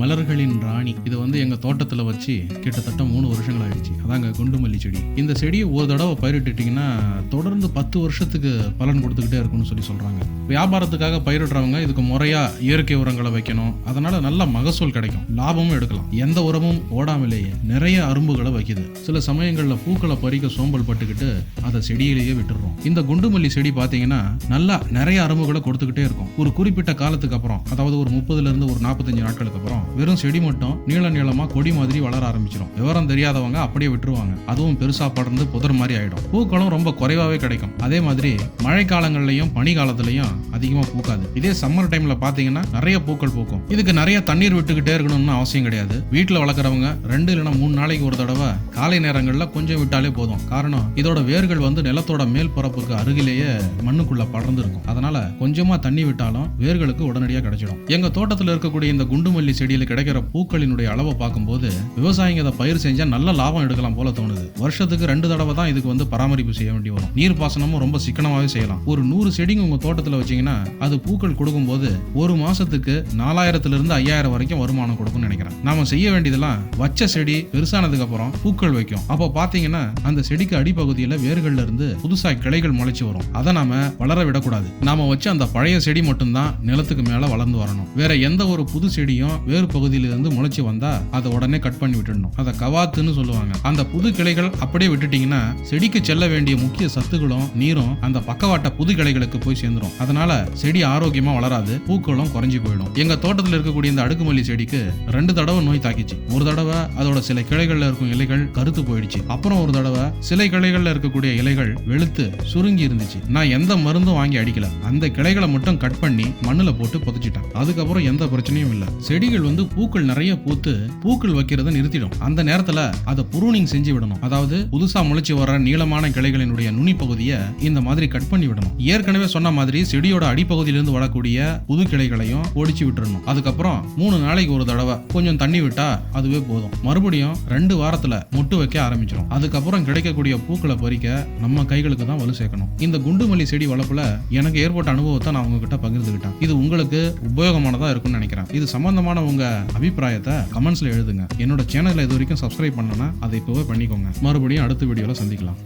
மலர்களின் ராணி. இது வந்து எங்க தோட்டத்துல வச்சு கிட்டத்தட்ட மூணு வருஷங்கள் ஆயிடுச்சு. அதாங்க குண்டுமல்லி செடி. இந்த செடியை ஒரு தடவை பயிரிட்டுட்டீங்கன்னா தொடர்ந்து பத்து வருஷத்துக்கு பலன் கொடுத்துக்கிட்டே இருக்கும்னு சொல்லி சொல்றாங்க. வியாபாரத்துக்காக பயிரிடுறவங்க இதுக்கு முறையா இயற்கை உரங்களை வைக்கணும். அதனால நல்ல மகசூல் கிடைக்கும். லாபமும் எடுக்கலாம். எந்த உரமும் ஓடாமலேயே நிறைய அரும்புகளை வைக்குது. சில சமயங்கள்ல பூக்களை பறிக்க சோம்பல் பட்டுக்கிட்டு அதை செடியிலேயே விட்டுடுறோம். இந்த குண்டுமல்லி செடி பார்த்தீங்கன்னா நல்லா நிறைய அரும்புகளை கொடுத்துக்கிட்டே இருக்கும். ஒரு குறிப்பிட்ட காலத்துக்கு அப்புறம் அதாவது ஒரு முப்பதுல இருந்து ஒரு நாற்பத்தஞ்சு நாட்களுக்கு அப்புறம் வெறும் செடி மட்டும் நீள நீளமா கொடி மாதிரி வளர ஆரம்பிச்சிடும் விவரம் தெரியாதவங்க அப்படியே விட்டுருவாங்க. அதுவும் பெருசா படர்ந்து புதர் மாதிரி ஆயிடும். பூக்களும் ரொம்ப குறைவாவே கிடைக்கும். அதே மாதிரி மழை காலங்கள்லயும் பனி காலத்துலயும் அதிகமா பூக்காது. இதே சம்மர் டைம்ல பாத்தீங்கன்னா நிறைய பூக்கள் பூக்கும். இதுக்கு நிறைய தண்ணீர் விட்டுக்கிட்டே இருக்கணும்னு அவசியம் கிடையாது. வீட்டுல வளர்க்குறவங்க ரெண்டு இல்லைன்னா மூணு நாளைக்கு ஒரு தடவை காலை நேரங்கள்ல கொஞ்சம் விட்டாலே போதும். காரணம் இதோட வேர்கள் வந்து நிலத்தோட மேல் பரப்புக்கு அருகிலேயே மண்ணுக்குள்ள படர்ந்து இருக்கும் அதனால கொஞ்சமா தண்ணி விட்டாலும் வேர்களுக்கு உடனடியாக கிடைச்சிடும். எங்க தோட்டத்தில் இருக்கக்கூடிய இந்த குண்டுமல்லி செடியில கிடைக்கிற பூக்களினுடைய அளவை பார்க்கும்போது விவசாயிங்க அதை பயிர் செஞ்சா நல்ல லாபம் எடுக்கலாம் போல தோணுது. வருஷத்துக்கு ரெண்டு தடவை தான் இதுக்கு வந்து பராமரிப்பு செய்ய வேண்டி வரும். நீர் பாசனமும் ரொம்ப சிக்கனமாகவே செய்யலாம். ஒரு நூறு செடிங்க உங்க தோட்டத்தில் வச்சீங்கன்னா அது பூக்கள் கொடுக்கும்போது ஒரு மாசத்துக்கு நாலாயிரத்துல இருந்து ஐயாயிரம் வரைக்கும் வருமானம் கொடுக்கும்னு நினைக்கிறேன். நாம செய்ய வேண்டியதெல்லாம் வச்ச செடி பெருசானதுக்கு அப்புறம் பூக்கள் வைக்கும். அப்போ பாத்தீங்கன்னா அந்த செடிக்கு அடிப்பகுதியில் வேர்கள்ல இருந்து புதுசாக கிளைகள் முளைச்சு வரும். அதை நாம வளர விடக்கூடாது. நாம வச்ச அந்த பழைய செடி மட்டும்தான் நிலத்துக்கு மேல வளர்ந்து வரணும். வேற எந்த ஒரு புது செடியும் வேறு பகுதியில இருந்து முளைச்சி வந்தா அதை உடனே கட் பண்ணி விட்டுடணும். அதை கவாத்துன்னு சொல்லுவாங்க. அந்த புது கிளைகள் அப்படியே விட்டுட்டீங்கன்னா செடிக்கு செல்ல வேண்டிய முக்கிய சத்துக்களும் நீரும் அந்த பக்கவாட்ட புது கிளைகளுக்கு போய் சேர்ந்துடும் அதனால செடி ஆரோக்கியமா வளராது பூக்களும் குறைஞ்சு போயிடும். எங்க தோட்டத்தில் இருக்கக்கூடிய இந்த அடுக்குமல்லி செடிக்கு ரெண்டு தடவை நோய் தாக்கிச்சு. ஒரு தடவை அதோட சில கிளைகள்ல இருக்கும் இலைகள் கருத்து போயிடுச்சு. அப்புறம் ஒரு தடவை சில கிளைகள்ல இருக்கக்கூடிய இலைகள் வெளுத்து சுருங்கி இருந்துச்சு. நான் எந்த மருந்தும் வாங்கி அடிக்கல. அந்த கிளைகளை மட்டும் கட் பண்ணி மண்ணுல போட்டு புதைச்சிட்டேன். அதுக்கப்புறம் எந்த பிரச்சனையும் இல்ல. செடிகள் வந்து பூக்கள் நிறைய பூத்து பூக்கள் வைக்கிறத நிறுத்திடும். அந்த நேரத்துல அதை புரூனிங் செஞ்சு விடணும். அதாவது புதுசா முளைச்சு வர நீளமான கிளைகளினுடைய நுனி பகுதியை இந்த மாதிரி கட் பண்ணி விடணும். ஏற்கனவே சொன்ன மாதிரி செடியோட அடிப்பகுதியிலிருந்து வரக்கூடிய புது கிளைகளையும் ஒடிச்சு விட்டுறணும். அதுக்கப்புறம் மூணு நாளைக்கு ஒரு தடவை கொஞ்சம் தண்ணி விட்டா அதுவே போதும். மறுபடியும் ரெண்டு வாரத்துல மொட்டு வைக்க ஆரம்பிச்சிடும் அதுக்கப்புறம் கிடைக்கக்கூடிய பூக்களை பறிக்க நம்ம கைகளுக்கு தான் வலு சேர்க்கணும். இந்த குண்டுமல்லி செடி வளர்ப்புல எனக்கு ஏற்பட்ட அனுபவத்தை நான் உங்ககிட்ட பகிர்ந்துக்கிட்டேன் இது உங்களுக்கு உபயோகமானதா இருக்கும்னு நினைக்கிறேன். இது சம்பந்தமான உங்க அபிப்பிராயத்தை கமெண்ட்ஸில் எழுதுங்க. என்னோட சேனலில் இது வரைக்கும் சப்ஸ்கிரைப் பண்ணலன்னா அதை இப்போவே பண்ணிக்கோங்க. மறுபடியும் அடுத்த வீடியோவில் சந்திக்கலாம்.